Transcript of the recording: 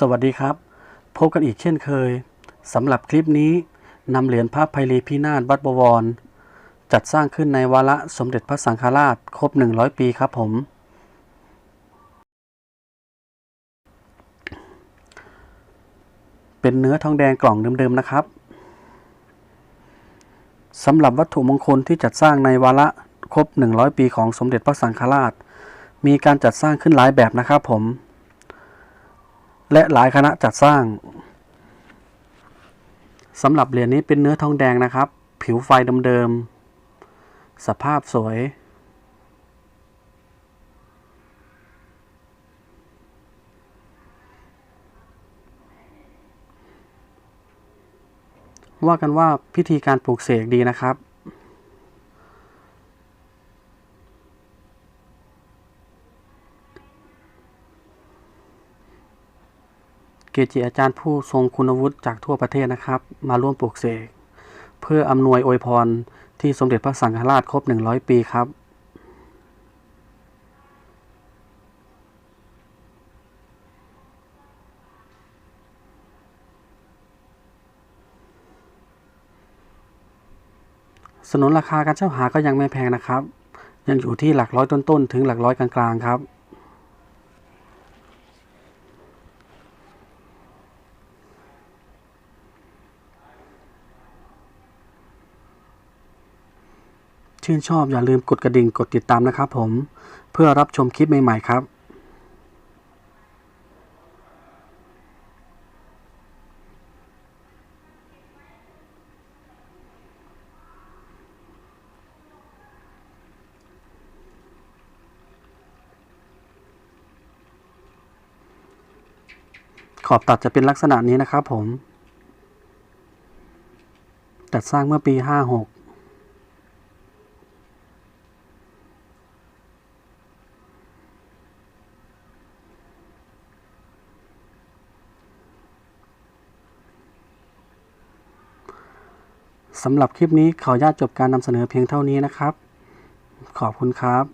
สวัสดีครับ พบกันอีกเช่นเคยสำหรับคลิปนี้นำเหรียญพระไพลีพินาศวัดบวร จัดสร้างขึ้นในวาระสมเด็จพระสังฆราชครบ 100 ปีครับผม เป็นเนื้อทองแดงกล่องเดิมๆนะครับสำหรับวัตถุมงคลที่จัดสร้างในวาระครบ 100 ปีของสมเด็จพระสังฆราช มีการจัดสร้างขึ้นหลายแบบนะครับผม และหลายคณะจัดสร้างสำหรับเหรียญนี้เป็นเนื้อทองแดงนะครับ ผิวไฟเดิมๆสภาพสวย ว่ากันว่าพิธีการปลูกเสกดีนะครับ เกจิอาจารย์ผู้ทรงคุณวุฒิจากทั่วประเทศนะครับ มาร่วมปลูกเสกเพื่ออำนวยอวยพรที่สมเด็จพระสังฆราชครบ 100 ปีครับ สนุนราคาการเช่าหาก็ยังไม่แพงนะครับ ยังอยู่ที่หลักร้อยต้นๆ ถึงหลักร้อยกลางๆ ครับ ชื่นชอบอย่าลืมกดกระดิ่งกดติดตามนะครับผม เพื่อรับชมคลิปใหม่ ๆ ครับขอบตัดจะเป็นลักษณะนี้นะครับผมจัดสร้างเมื่อปี 56 สำหรับคลิปนี้ขออนุญาตจบการนำเสนอเพียงเท่านี้นะครับ ขอบคุณครับ